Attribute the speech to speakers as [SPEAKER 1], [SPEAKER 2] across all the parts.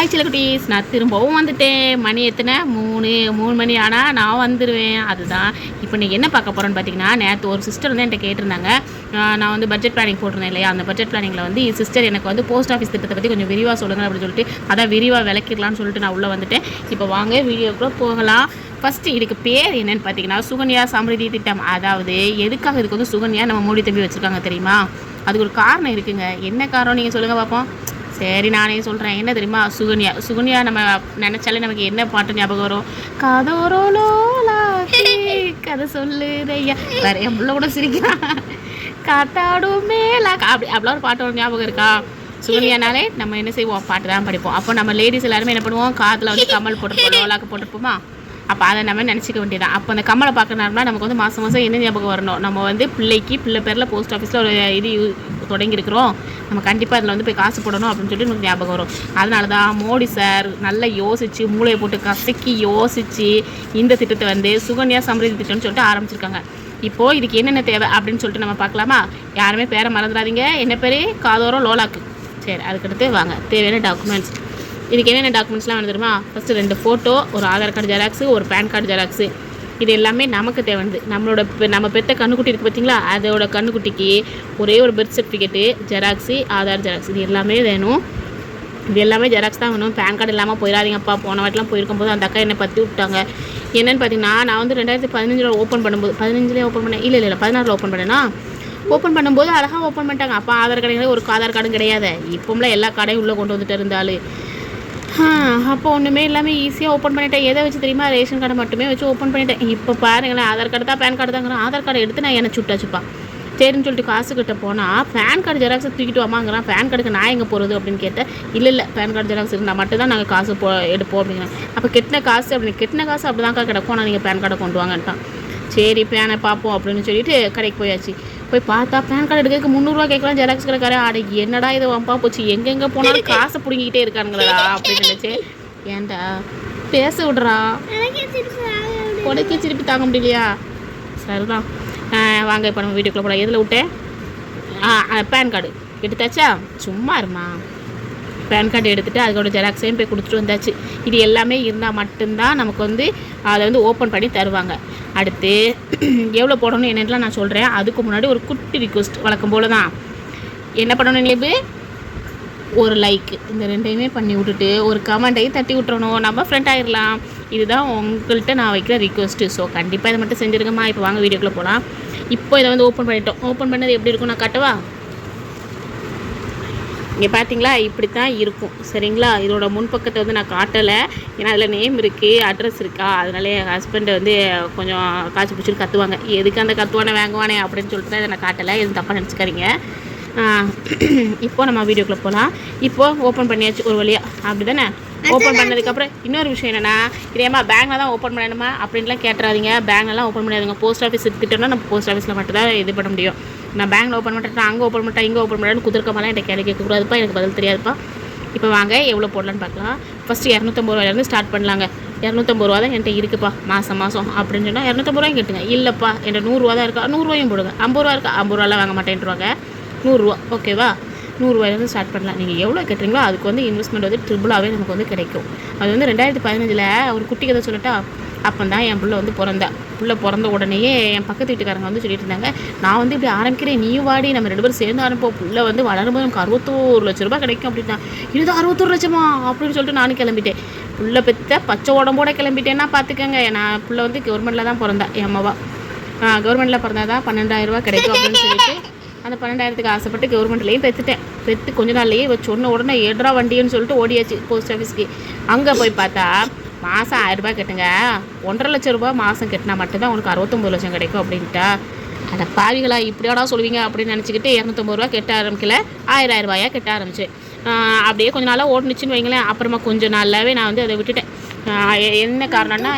[SPEAKER 1] Hi சிலக்குட்டீஸ் நான் திரும்பவும் வந்துட்டேன். மணி எத்தனை? மூணு. மூணு மணி ஆனால் நான் வந்துடுவேன் அதுதான். இப்போ நீங்கள் என்ன பார்க்க போகிறோன்னு பார்த்தீங்கன்னா நேற்று ஒரு சிஸ்டர் வந்து என்கிட்ட கேட்டிருந்தாங்க. நான் வந்து பட்ஜெட் பிளானிங் போட்டிருந்தேன் இல்லையா? அந்த பட்ஜெட் பிளானிங்கில் வந்து சிஸ்டர் எனக்கு வந்து போஸ்ட் ஆஃபீஸ் திட்டத்தை பற்றி கொஞ்சம் விரிவாக சொல்லுங்கள் அப்படின்னு சொல்லிட்டு அதான் விரிவாக விளக்கிடலாம்னு சொல்லிட்டு நான் உள்ளே வந்துட்டேன். இப்போ வாங்க வீடியோக்குள்ளே போகலாம். ஃபஸ்ட்டு இதுக்கு பேர் என்னென்னு பார்த்தீங்கன்னா சுகன்யா சமரிதி திட்டம். அதாவது எதுக்காக இதுக்கு வந்து சுகன்யா நம்ம மூடி தம்பி வச்சுருக்காங்க தெரியுமா? அதுக்கு ஒரு காரணம் இருக்குங்க. என்ன காரணம் நீங்கள் சொல்லுங்கள் பார்ப்போம் சரி நானே சொல்கிறேன் என்ன தெரியுமா சுகன்யா சுகன்யா நம்ம நினச்சாலே நமக்கு என்ன பாட்டு ஞாபகம் வரும்? கதோரோ கதை சொல்லுதையா? வேற என் புள்ள கூட சிரிக்கிறான் காத்தாடும் மேலா அப்படி அப்படிலாம் ஒரு பாட்டு ஒரு ஞாபகம் இருக்கா? சுகன்யானாலே நம்ம என்ன செய்வோம்? பாட்டு தான் படிப்போம். அப்போ நம்ம லேடிஸ் எல்லாருமே என்ன பண்ணுவோம்? காதில் வந்து கமல் போட்டுருப்போம் லோலாக்கு போட்டிருப்போமா? அப்போ அதை நம்ம நினச்சிக்க வேண்டியதான் அப்போ அந்த கம்மலை பார்க்கணும்னா நமக்கு வந்து மாதம் மாதம் என்ன ஞாபகம் வரணும்? நம்ம வந்து பிள்ளைக்கு பிள்ளை பேரில் போஸ்ட் ஆஃபீஸில் ஒரு இது தொடங்கியிருக்கிறோம். நம்ம கண்டிப்பாக அதில் வந்து போய் காசு போடணும் அப்படின்னு சொல்லிட்டு நமக்கு ஞாபகம் வரும். அதனால தான் மோடி சார் நல்லா யோசித்து மூளையை போட்டு கசக்கி யோசித்து இந்த திட்டத்தை வந்து சுகன்யா சமரிதி திட்டம்னு சொல்லிட்டு ஆரம்பிச்சிருக்காங்க. இப்போது இதுக்கு என்னென்ன தேவை அப்படின்னு சொல்லிட்டு நம்ம பார்க்கலாமா? யாருமே பேரை மறந்துடாதீங்க. என்ன பேர் காதோரம் லோலாக்கு. சரி அதுக்கடுத்து வாங்க. தேவையான டாக்குமெண்ட்ஸ் இதுக்கு என்னென்ன டாக்குமெண்ட்ஸ்லாம் வேணும் தெரியுமா? ஃபஸ்ட்டு ரெண்டு ஃபோட்டோ ஒரு ஆதார் கார்டு ஜெராக்ஸு ஒரு பேன் கார்டு ஜெராக்ஸு இது எல்லாமே நமக்கு தேவைது நம்மளோட நம்ம பெற்ற கண்ணுக்குட்டி இருக்குது பார்த்தீங்களா அதோட கண்ணுக்குட்டிக்கு ஒரே ஒரு birth certificate xerox Aadhaar xerox இது எல்லாமே வேணும். இது எல்லாமே ஜெராக்ஸ் தான் வேணும். பேன் கார்டு இல்லாமல் போயிடாதீங்கப்பா. போன வாட்டிலாம் போயிருக்கும்போது அந்த அக்கா என்னை பற்றி விட்டாங்க என்னென்னு பார்த்தீங்கன்னா நான் வந்து ரெண்டாயிரத்தி பதினஞ்சில் ஓப்பன் பண்ணும்போது பதினஞ்சுலேயே ஓப்பன் பண்ணேன். இல்லை இல்லை இல்லை பதினாறில் ஓப்பன் பண்ணேன்னா ஓப்பன் பண்ணும்போது அழகாக ஓப்பன் பண்ணிட்டாங்க. அப்போ ஆதார் கார்டு ஒரு ஆதார் கார்டும் கிடையாது. இப்போம்லாம் எல்லா கார்டையும் உள்ளே கொண்டு வந்துட்டு இருந்தாலும் அப்போ ஒன்றுமே இல்லாமல் ஈஸியாக ஓப்பன் பண்ணிட்டேன். எதை வச்சு தெரியுமா? ரேஷன் கார்டை மட்டுமே வச்சு ஓப்பன் பண்ணிட்டேன். இப்போ பாருங்களேன் ஆதார் கார்டு தான் பேன் கார்டு தாங்கிறான். ஆதார் கார்டு எடுத்து நான் என்ன சுட்டாச்சுப்பா. சரின்னு சொல்லிட்டு காசு கிட்ட போனால் பேன் கார்டு ஜெராக்ஸ் தூக்கிட்டு வாமாங்கிறான் பேன் கார்டுக்கு நான் எங்கே போகிறது அப்படின்னு கேட்டேன். இல்லை இல்லை பேன் கார்டு ஜெராக்ஸ் இருந்தால் மட்டும் தான் நாங்கள் காசு போ எடுப்போம். அப்படிங்கிறேன். அப்போ கெட்டின காசு அப்படின்னு கெட்டின காசு அப்படி தான்க்கா கிடக்கும். ஆனால் நீங்கள் பேன் கார்டை கொண்டு வாங்கட்டான் சரி பேனை பார்ப்போம் அப்படின்னு சொல்லிட்டு கடைக்கு போயாச்சு. போய் பார்த்தா பேன் கார்டு எடுக்கிறதுக்கு முந்நூறுரூவா கேட்கலாம் ஜெராக்ஸ் கிடக்காரு அட என்னடா இது வம்பா போச்சு? எங்கெங்கே போனாலும் காசை பிடுங்கிக்கிட்டே இருக்கானுங்களா அப்படின்னு நினச்சேன் ஏன்டா? பேச விடுறா. உடக்கே திருப்பி தாங்க முடியலையா? சரிதான். வாங்க இப்போ நம்ம வீட்டுக்குள்ளே போகலாம் எதில் விட்டேன் ஆ பேன் கார்டு எடுத்தாச்சா? சும்மா இருமா. பேன் கார்டு எடுத்துகிட்டு அதோட ஜெராக்ஸையும் போய் கொடுத்துட்டு வந்தாச்சு. இது எல்லாமே இருந்தால் மட்டும்தான் நமக்கு வந்து அதை வந்து ஓப்பன் பண்ணி தருவாங்க. அடுத்து எவ்வளோ போடணும் என்னென்னலாம் நான் சொல்கிறேன் அதுக்கு முன்னாடி ஒரு குட்டி ரிக்வஸ்ட் வழக்கம் போல தான். என்ன பண்ணணும் நினைவு? ஒரு லைக் இந்த ரெண்டையுமே பண்ணி விட்டுட்டு ஒரு கமெண்ட்டையும் தட்டி விட்டுறணும். நம்ம ஃப்ரெண்ட் ஆயிடலாம் இதுதான் உங்கள்கிட்ட நான் வைக்கிற ரிக்வஸ்ட்டு ஸோ கண்டிப்பாக இதை மட்டும் செஞ்சுருங்கம்மா. இப்போ வாங்க வீடியோக்குள்ளே போகலாம் இப்போ இதை வந்து ஓப்பன் பண்ணிட்டோம். ஓப்பன் பண்ணது எப்படி இருக்கும்? நான் காட்டவா? இங்கே பார்த்தீங்களா இப்படி தான் இருக்கும். சரிங்களா? இதோட முன்பக்கத்தை வந்து நான் காட்டலை. ஏன்னா அதில் நேம் இருக்குது அட்ரஸ் இருக்கா? அதனால என் ஹஸ்பண்டை வந்து கொஞ்சம் காய்ச்சி பிடிச்சிட்டு கத்துவாங்க. எதுக்கு அந்த கத்துவானே வாங்குவானே அப்படின்னு சொல்லிட்டு தான் இதை நான் காட்டலை. எதுவும் தப்பாக நினச்சிக்காதீங்க. இப்போ நம்ம வீடியோக்குள்ளே போகலாம் இப்போ ஓப்பன் பண்ணியாச்சு ஒரு வழியாக அப்படி தானே ஓப்பன் பண்ணதுக்கப்புறம் இன்னொரு விஷயம் என்னென்னா இதேமா பேங்கில் தான் ஓப்பன் பண்ணணுமா? அப்படின்லாம் கேட்டுறாதீங்க. பேங்க்லாம் ஓப்பன் பண்ணாதீங்க. போஸ்ட் ஆஃபீஸ் எடுத்துக்கிட்டோம்னா நம்ம போஸ்ட் ஆஃபீஸில் மட்டும் தான் இது பண்ண முடியும். நான் பேங்கில் ஓப்பன் பண்ணிட்டேன் அங்கே ஓப்பன் பண்ணிட்டேன் இங்கே ஓப்பன் பண்ணேன்னு குதிர்க்கமெல்லாம் என்கிட்ட கேள்வி கேட்கக்கூடாதுப்பா எனக்கு பதில் தெரியாதுப்பா. இப்போ வாங்க எவ்வளோ போடலான்னு பார்க்கலாம். ஃபஸ்ட்டு இரநூத்தம்பது ரூபாயிலேருந்து ஸ்டார்ட் பண்ணலாங்க. இரநூத்தம்பது ரூபா தான் என்கிட்ட இருக்குப்பா மாதம் மாதம் அப்படின்னு சொன்னால் இரநூத்தம்பது ரூபாயும் கேட்டுங்க. இல்லைப்பா என்கிட்ட நூறுரூவா தான் இருக்கா? நூறுரூவாயும் போடுங்க. ஐம்பது ரூபா இருக்கா? ஐம்பது ரூபாலாம் வாங்க மாட்டேன்ருவாங்க. நூறுரூவா ஓகேவா நூறுரூவாயிலேருந்து ஸ்டார்ட் பண்ணலாம். நீங்கள் எவ்வளோ கேட்டுறீங்களோ அதுக்கு வந்து இன்வெஸ்ட்மெண்ட் வந்து ட்ரிபிளாகவே நமக்கு வந்து கிடைக்கும். அது வந்து ரெண்டாயிரத்தி பதினஞ்சில் ஒரு குட்டி கதை சொல்லட்டா? அப்போ தான் என் பிள்ளை வந்து பிறந்தா. புள்ள பிறந்த உடனேயே என் பக்கத்து வீட்டுக்காரங்க வந்து சொல்லிட்டு இருந்தாங்க நான் வந்து இப்படி ஆரம்பிக்கிறேன் நீ வாடி நம்ம ரெண்டு பேரும் சேர்ந்து ஆரம்பிப்போம். புள்ள வந்து வளரும்போது நமக்கு அறுபத்தோரு லட்ச ரூபாய் கிடைக்கும். அப்படின்னா இது அறுபத்தோரு லட்சமா? அப்படின்னு சொல்லிட்டு நானும் கிளம்பிட்டேன். பிள்ளை பெற்ற பச்சை உடம்போட கிளம்பிட்டேன்னா பார்த்துக்கங்க நான் பிள்ளை வந்து கவர்மெண்ட்டில் தான் பிறந்தா என் அம்மாவா. கவர்மெண்ட்டில் பிறந்தா தான் பன்னெண்டாயிரரூபா கிடைக்கும் அப்படின்னு சொல்லிட்டு அந்த பன்னெண்டாயிரத்துக்கு ஆசைப்பட்டு கவர்மெண்ட்லேயும் பெற்றுட்டேன் பெற்று கொஞ்ச நாள்லேயே சொன்ன உடனே ஏட்ரா வண்டின்னு சொல்லிட்டு ஓடியாச்சு போஸ்ட் ஆஃபீஸ்க்கு அங்கே போய் பார்த்தா மாதம் ஆயிரம் ரூபாய் கட்டுங்க. ஒன்றரை லட்சம் ரூபாய் மாதம் கட்டினா மட்டும்தான் உனக்கு அறுபத்தொம்பது லட்சம் கிடைக்கும் அப்படின்ட்டா. அட பாவிகளா இப்படியாடா சொல்லுவீங்க அப்படின்னு நினச்சிக்கிட்டு இரநூத்தம்பது ரூபா கட்ட ஆரம்பிக்கல. ஆயிரம் ஆயிரம் ரூபாயா கட்ட ஆரம்பிச்சு. அப்படியே கொஞ்ச நாளாக ஓட்டுனுச்சுன்னு வைங்களேன். அப்புறமா கொஞ்ச நாளாவே நான் வந்து அதை விட்டுட்டேன். என்ன காரணம்னா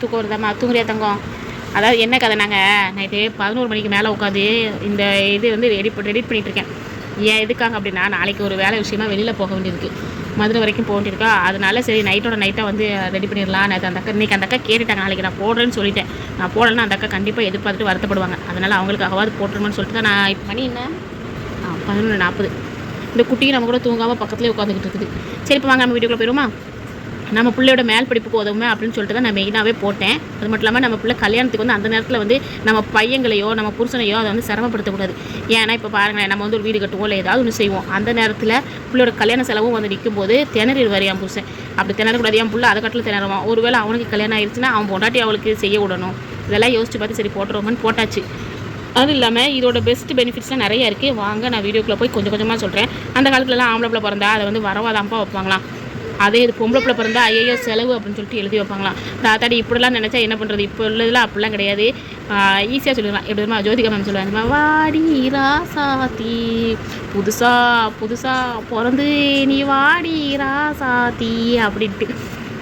[SPEAKER 1] தூக்கம் வருதாம்மா? தூங்குறியா தங்கம்? அதாவது என்ன கதை நாங்கள் நைட்டு பதினோரு மணிக்கு மேலே உட்காந்து இந்த இது வந்து ரெடி ரெடி பண்ணிட்டு இருக்கேன். ஏன் எதுக்காக அப்படின்னா நாளைக்கு ஒரு வேலை விஷயமா வெளியில் போக வேண்டியிருக்கு மதுரை வரைக்கும் போக வேண்டியிருக்கா அதனால சரி நைட்டோட நைட்டாக வந்து ரெடி பண்ணிடலாம். நேற்று அந்த அக்கா இன்றைக்கி அந்த அக்கா கேட்டுட்டாங்க நாளைக்கு நான் போடுறேன்னு சொல்லிட்டேன். நான் போடலைன்னா அந்த அக்கா கண்டிப்பாக எதிர்பார்த்துட்டு வருத்தப்படுவாங்க. அதனால் அவங்களுக்காகவாது போட்டுருமோன்னு சொல்லிட்டு தான் நான் இப்போ மணி என்ன? பதினொன்று நாற்பது இந்த குட்டியும் நம்ம கூட தூங்காமல் பக்கத்துலேயே உட்காந்துக்கிட்டு இருக்குது. சரி இப்போ வாங்க நம்ம வீட்டுக்குள்ளே போயிருமா நம்ம பிள்ளையோட மேல் படிப்புக்கு உதவுமே அப்படின்னு சொல்லிட்டு தான் நான் மெயினாகவே போட்டேன். அது மட்டும் இல்லாமல் நம்ம பிள்ளை கல்யாணத்துக்கு வந்து அந்த நேரத்தில் வந்து நம்ம பையங்களையோ நம்ம புருஷனையோ அதை வந்து சிரமப்படுத்தக்கூடாது. ஏன்னா இப்போ பாருங்களேன் நம்ம வந்து ஒரு வீடு கட்டுவோம் இல்லை ஏதாவது ஒன்று செய்வோம். அந்த நேரத்தில் பிள்ளையோட கல்யாண செலவும் வந்து நிற்கும் போது திணறிடுவார் என் புருஷன். அப்படி திணறக்கூடாது என் பிள்ளை அதை கட்டில் திணறுவான். ஒருவேளை அவனுக்கு கல்யாணம் ஆயிடுச்சுன்னா அவன் பொண்டாட்டி அவளுக்கு செய்ய விடணும். இதெல்லாம் யோசிச்சு பார்த்து சரி போட்டுருவோம்னு போட்டாச்சு. அதுவும் இல்லாமல் இதோட பெஸ்ட் பெனிஃபிட்ஸ்லாம் நிறைய இருக்குது வாங்க நான் வீடியோக்குள்ளே போய் கொஞ்சம் கொஞ்சமாக சொல்கிறேன் அந்த காலத்துலலாம் ஆம்பளை பிள்ளை பிறந்தா அதை வந்து வரவாதாம்ப்பா வைப்பாங்களாம். அதே இது பொம்பளை பிள்ளை பிறந்தா ஐயோ செலவு அப்படின்னு சொல்லிட்டு எழுதி வைப்பாங்களாம். தாத்தாடி இப்படிலாம் நினச்சா என்ன பண்ணுறது இப்போ உள்ளதெல்லாம் அப்படிலாம் கிடையாது. ஈஸியாக சொல்லிடலாம். எப்படி தெரியுமா? ஜோதிகா மேம் சொல்லுவாங்க வாடி ராசாத்தி புதுசாக புதுசாக பிறந்து நீ வாடி ராசாத்தி அப்படின்ட்டு.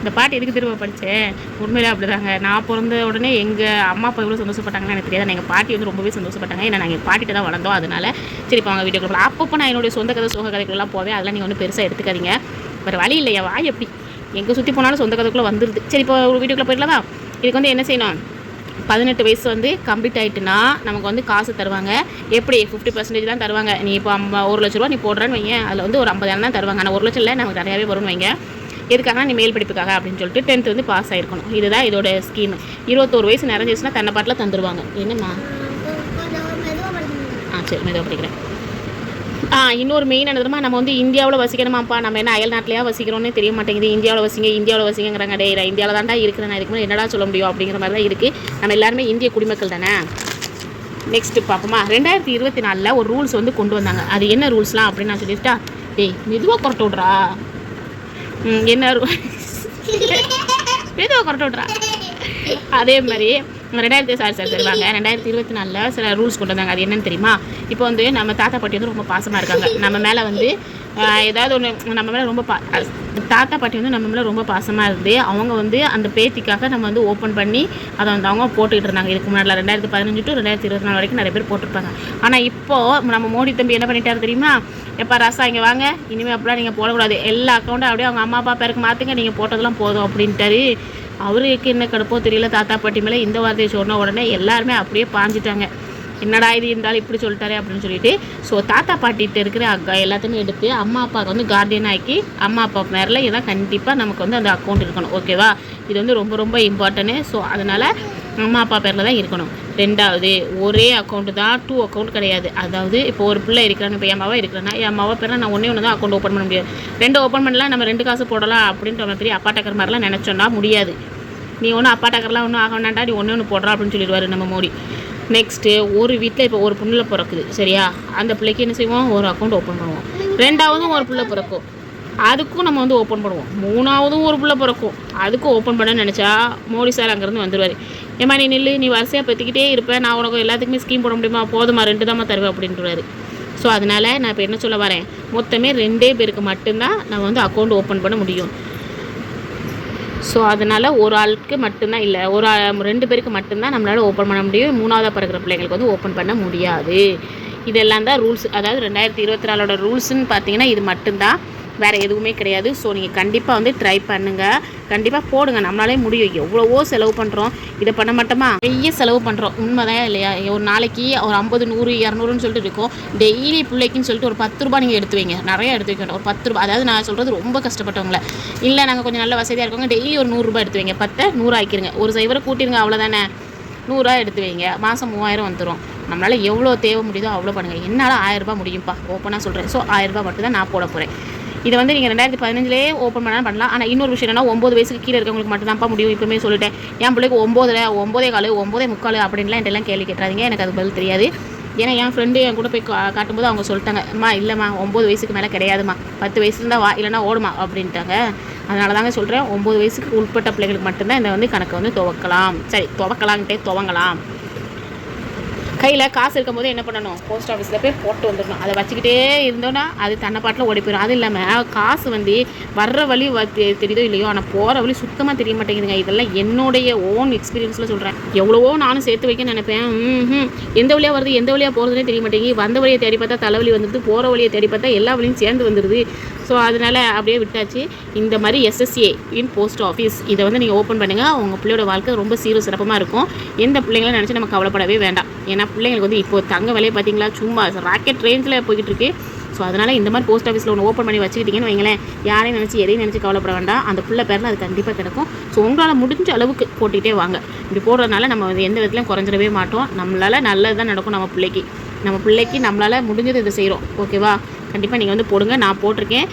[SPEAKER 1] இந்த பாட்டு எதுக்கு திரும்ப படித்தேன் உண்மையிலே அப்படிதாங்க. நான் பிறந்த உடனே எங்கள் அம்மா அப்பா எவ்வளோ சந்தோஷப்பட்டாங்கன்னு எனக்கு தெரியாது. எங்கள் பாட்டி வந்து ரொம்பவே சந்தோஷப்பட்டாங்க. ஏன்னா நாங்கள் பாட்டிட்டு தான் வளர்ந்தோம். அதனால சரி இப்போ அவங்க வீட்டுக்கு அப்பப்போ நான் என்னுடைய சொந்த கதை சோக கதைக்குள்ளலாம் போவேன். அதெல்லாம் நீங்கள் ஒன்றும் பெருசாக எடுத்துக்காதீங்க. வேறு வழி இல்லையா வாய் எப்படி எங்கே சுற்றி போனாலும் சொந்த கதைக்குள்ளே வந்துடுது சரி இப்போ ஒரு வீட்டுக்குள்ளே போயிடலாமா? இதுக்கு வந்து என்ன செய்யணும்? பதினெட்டு வயசு வந்து கம்ப்ளீட் ஆகிட்டுனா நமக்கு வந்து காசு தருவாங்க. எப்படி? ஃபிஃப்டி பர்சன்டேஜ் தான் தருவாங்க. நீ இப்போ ஐம்ப ஒரு லட்ச ரூபா நீ போடுறேன்னு வைங்க. அதில் வந்து ஒரு ஐம்பதாயிரம் தான் தருவாங்க. ஆனால் ஒரு லட்சம் இல்லை நமக்கு நிறையாவே வரும்னு வைங்க. எதுக்காக நீ மேல் படிப்புக்காக அப்படின்னு சொல்லிட்டு டென்த் வந்து பாஸ் ஆகிருக்கணும் இதுதான் இதோட ஸ்கீம் இருபத்தோரு வயசு நிறைஞ்சிச்சுன்னா தன்னை பாட்டில் தந்துடுவாங்க என்னம்மா? ஆ சரி மெதுவாக படிக்கிறேன். இன்னொரு மெயின் என்னதுமா நம்ம வந்து இந்தியாவில் வசிக்கணுமாப்பா. நம்ம என்ன அயல் நாட்டிலையா வசிக்கிறோன்னே தெரிய மாட்டேங்குது. இந்தியாவில் வசிங்க இந்தியாவில் வசிங்கிறாங்க டே நான் இந்தியாவில் தான்டா இருக்கிறேன். நான் இருக்கும்போது என்னடா சொல்ல முடியும் அப்படிங்கிற மாதிரி தான் இருக்குது நம்ம எல்லாருமே இந்திய குடிமக்கள் தானே? நெக்ஸ்ட்டு பார்ப்போமா ரெண்டாயிரத்தி இருபத்தி நாலில் ஒரு ரூல்ஸ் வந்து கொண்டு வந்தாங்க. அது என்ன ரூல்ஸ்லாம் அப்படின்னு நான் சொல்லிட்டா டேய் மெதுவாக குறட்டு விட்றா. ம், என்ன ரூ மெதுவாக குறட்டு விட்றா. அதே மாதிரி ரெண்டாயிரத்தி சாரி சார் தருவாங்க. ரெண்டாயிரத்தி இருபத்தி நாலில் சில ரூல்ஸ் கொண்டு வந்தாங்க. அது என்னன்னு தெரியுமா? இப்போ வந்து நம்ம தாத்தா பாட்டி வந்து ரொம்ப பாசமாக இருக்காங்க. நம்ம மேலே வந்து ஏதாவது ஒன்று நம்ம மேலே ரொம்ப பா தாத்தா பாட்டி வந்து நம்ம மேலே ரொம்ப பாசமாக இருந்து அவங்க வந்து அந்த பேத்திக்காக நம்ம வந்து ஓப்பன் பண்ணி அதை வந்து அவங்க போட்டுக்கிட்டு இருந்தாங்க. இதுக்கு முன்னாடி ரெண்டாயிரத்தி பதினஞ்சு டு ரெண்டாயிரத்தி இருபத்தி நாலு வரைக்கும் நிறைய பேர் போட்டிருப்பாங்க. ஆனால் இப்போது நம்ம மோடி தம்பி என்ன பண்ணிட்டாரு தெரியுமா? எப்போ ரசா இங்கே வாங்க. இனிமேல் அப்படிலாம் நீங்கள் போடக்கூடாது. எல்லா அக்கௌண்ட்டும் அப்படியே அவங்க அம்மா அப்பா பேருக்கு மாற்றுங்க நீங்கள் போட்டதெல்லாம் போதும் அப்படின்ட்டாரு. அவருக்கு என்ன கடுப்போ தெரியல தாத்தா பாட்டி மேலே இந்த வார்த்தையை சொன்ன உடனே எல்லாருமே அப்படியே பாஞ்சிட்டாங்க. என்னடா இது இருந்தாலும் இப்படி சொல்லிட்டாரே அப்படின்னு சொல்லிட்டு ஸோ தாத்தா பாட்டிகிட்ட இருக்கிற அக்கா எல்லாத்தையுமே எடுத்து அம்மா அப்பாவுக்கு வந்து கார்டியன் ஆக்கி அம்மா அப்பா மேலே இதான் கண்டிப்பாக நமக்கு வந்து அந்த அக்கௌண்ட் இருக்கணும். ஓகேவா இது வந்து ரொம்ப ரொம்ப இம்பார்ட்டன்ட்டு ஸோ அதனால் அம்மா அப்பா பேரில் தான் இருக்கணும். ரெண்டாவது ஒரே அக்கௌண்ட்டு தான் டூ அக்கௌண்ட் கிடையாது. அதாவது இப்போ ஒரு பிள்ளை இருக்கிறான்னு இப்போ என் மாவா இருக்கிறேன்னா என் மாவா பேரில் நான் ஒன்றே ஒன்று தான் அக்கௌண்ட் ஓப்பன் பண்ண முடியாது. ரெண்டு ஓப்பன் பண்ணலாம் நம்ம ரெண்டு காசு போடலாம் அப்படின்ற மாதிரி அப்பா டக்கர் மாதிரிலாம் நினச்சோன்னா முடியாது. நீ ஒன்றும் அப்பா டக்கர்லாம் ஒன்றும் ஆக வேண்டாம்டா நீ ஒன்று ஒன்று போடுறா அப்படின்னு சொல்லிடுவாரு நம்ம மோடி. நெக்ஸ்ட்டு ஒரு வீட்டில் இப்போ ஒரு புண்ணில் பிறக்குது சரியா? அந்த பிள்ளைக்கு என்ன செய்வோம்? ஒரு அக்கௌண்ட் ஓப்பன் பண்ணுவோம். ரெண்டாவதும் ஒரு பிள்ளை பிறக்கும். அதுக்கும் நம்ம வந்து ஓப்பன் பண்ணுவோம். மூணாவதும் ஒரு பிள்ளை பிறக்கும். அதுக்கும் ஓப்பன் பண்ண நினச்சா மோடி சார் அங்கேருந்து வந்துடுவார் ஏம்மா நீ நில்லு நீ வரிசையாக பற்றிக்கிட்டே இருப்பேன் நான் உனக்கு எல்லாத்துக்குமே ஸ்கீம் போட முடியுமா? போதுமா? ரெண்டு தாம்மா தருவேன் அப்படின்றாரு. ஸோ அதனால் நான் இப்போ என்ன சொல்ல வரேன்? மொத்தமே ரெண்டே பேருக்கு மட்டும்தான் நம்ம வந்து அக்கௌண்ட் ஓப்பன் பண்ண முடியும். ஸோ அதனால் ஒரு ஆளுக்கு மட்டும்தான் இல்லை ஒரு ஆள் ரெண்டு பேருக்கு மட்டும்தான் நம்மளால் ஓப்பன் பண்ண முடியும். மூணாவதாக பிறக்கிற பிள்ளைங்களுக்கு வந்து ஓப்பன் பண்ண முடியாது. இதெல்லாம் தான் ரூல்ஸ் அதாவது ரெண்டாயிரத்தி இருபத்தி நாலோட ரூல்ஸ்னு பார்த்தீங்கன்னா இது மட்டும்தான். வேறு எதுவுமே கிடையாது. ஸோ நீங்கள் கண்டிப்பாக வந்து ட்ரை பண்ணுங்கள் கண்டிப்பாக போடுங்க. நம்மளாலே முடியும். எவ்வளவோ செலவு பண்ணுறோம் இதை பண்ண மாட்டோமா? நிறைய செலவு பண்ணுறோம் உண்மைதான் இல்லையா? ஒரு நாளைக்கு ஒரு ஐம்பது நூறு இரநூறுன்னு சொல்லிட்டு இருக்கும் டெய்லி பிள்ளைக்குன்னு சொல்லிட்டு ஒரு பத்து ரூபாய் நீங்கள் எடுத்து வைங்க. நிறைய எடுத்து வைக்கணும். ஒரு பத்து ரூபாய். அதாவது நான் சொல்கிறது ரொம்ப கஷ்டப்பட்டவங்கள. இல்லை நாங்கள் கொஞ்சம் நல்ல வசதியாக இருக்கவங்க டெய்லி ஒரு நூறுரூபா எடுத்து வைங்க. பத்தை நூறு ஆக்கிருங்க. ஒரு சைவரை கூட்டிடுங்க அவ்வளோதானே நூறுரூவா எடுத்து வைங்க. மாதம் மூவாயிரம் வந்துடும் நம்மளால் எவ்வளோ தேவை முடியுதோ அவ்வளோ பண்ணுங்கள் என்னால் ஆயிரரூபா முடியும்ப்பா. ஓப்பனாக சொல்கிறேன் ஸோ ஆயிரரூபா மட்டும் தான் நான் போட போகிறேன் இதை வந்து நீங்கள் ரெண்டாயிரத்தி பதினஞ்சிலே ஓப்பன் பண்ணாலும் பண்ணலாம். ஆனால் இன்னொரு விஷயம் என்னன்னா ஒம்பது வயசுக்கு கீழே இருக்கவங்களுக்கு மட்டும்தான்ப்பா முடியும். இப்போமே சொல்லிட்டேன். என் பிள்ளைக்கு ஒம்போதில் ஒம்போதே காலு ஒம்போதே முக்கால் அப்படின்லாம் என்கிட்டலாம் கேள்வி கேட்டாதீங்க எனக்கு அது பதில் தெரியாது. ஏன்னா என் ஃப்ரெண்டு என் கூட போய் காட்டும்போது அவங்க சொல்லிட்டாங்க அம்மா இல்லைம்மா ஒம்பது வயசுக்கு மேலே கிடையாதும்மா. பத்து வயசு இருந்தால் வா இல்லைன்னா ஓடுமா அப்படின்ட்டாங்க. அதனால தாங்க சொல்கிறேன் ஒம்பது வயசுக்கு உட்பட்ட பிள்ளைகளுக்கு மட்டும்தான் இந்த வந்து கணக்கை வந்து துவக்கலாம். சரி துவக்கலான்ட்டே துவங்கலாம். கையில் காசு இருக்கும்போது என்ன பண்ணணும்? போஸ்ட் ஆஃபீஸில் போய் போட்டு வந்துடணும். அதை வச்சுக்கிட்டே இருந்தோன்னா அது தன்னை பாட்டில் ஓடி போயிடும் அது இல்லாமல் காசு வந்து வர்ற வழி தெ- தெரியுதோ இல்லையோ ஆனால் போகிற வழி சுத்தமாக தெரிய மாட்டேங்குதுங்க. இதெல்லாம் என்னுடைய ஓன் எக்ஸ்பீரியன்ஸில் சொல்கிறேன் எவ்வளவோ நானும் சேர்த்து வைக்க நினைப்பேன். ம் எந்த வழியாக வருது எந்த வழியாக போகிறதுனே தெரிய மாட்டேங்குது. வந்த வழியை தேடி பார்த்தா தலைவலி வந்துடுது போகிற வழியை தேடி பார்த்தா எல்லா வழியும் சேர்ந்து வந்துடுது. ஸோ அதனால் அப்படியே விட்டாச்சு. இந்த மாதிரி எஸ்எஸ்ஏ இன் போஸ்ட் ஆஃபீஸ் இதை வந்து நீங்கள் ஓப்பன் பண்ணுங்கள் உங்கள் பிள்ளையோட வாழ்க்கை ரொம்ப சீரும் சிறப்பமாக இருக்கும். எந்த பிள்ளைங்களும் நினச்சி நம்ம கவலைப்படவே வேண்டாம். ஏன்னா பிள்ளைங்களுக்கு வந்து இப்போ தங்க விலையை பார்த்தீங்களா? சும்மா ராக்கெட் ரேஞ்சில் போய்கிட்டு இருக்கு ஸோ அதனால் இந்த மாதிரி போஸ்ட் ஆஃபீஸில் ஒன்று ஓப்பன் பண்ணி வச்சுக்கிட்டீங்கன்னு வைங்களேன் யாரையும் நினச்சி எதையும் நினச்சி கவலைப்பட வேண்டாம். அந்த புள்ள பேரில் அது கண்டிப்பாக கிடைக்கும். ஸோ உங்களால் முடிஞ்ச அளவுக்கு போட்டுக்கிட்டே வாங்க. இப்படி போடுறதுனால நம்ம வந்து எந்த விதத்துலையும் குறைஞ்சிடவே மாட்டோம். நம்மளால் நல்லது தான் நடக்கும் நம்ம பிள்ளைக்கு. நம்ம பிள்ளைக்கு நம்மளால் முடிஞ்சது இதை செய்கிறோம் ஓகேவா கண்டிப்பாக நீங்கள் வந்து போடுங்க. நான் போட்டிருக்கேன்.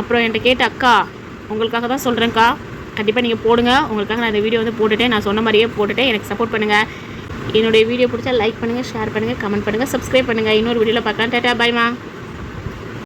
[SPEAKER 1] அப்புறம் என்கிட்ட கேட்ட அக்கா உங்களுக்காக தான் சொல்கிறேன்க்கா கண்டிப்பாக நீங்கள் போடுங்க. உங்களுக்காக நான் இந்த வீடியோ வந்து போட்டுட்டேன். நான் சொன்ன மாதிரியே போட்டுட்டேன். எனக்கு சப்போர்ட் பண்ணுங்கள் என்னுடைய வீடியோ பிடிச்சா லைக் பண்ணுங்கள் ஷேர் பண்ணுங்கள் கமெண்ட் பண்ணுங்கள் சப்ஸ்கிரைப் பண்ணுங்கள் இன்னொரு வீடியோவில் பார்க்கலாம். டாட்டா பாய்மா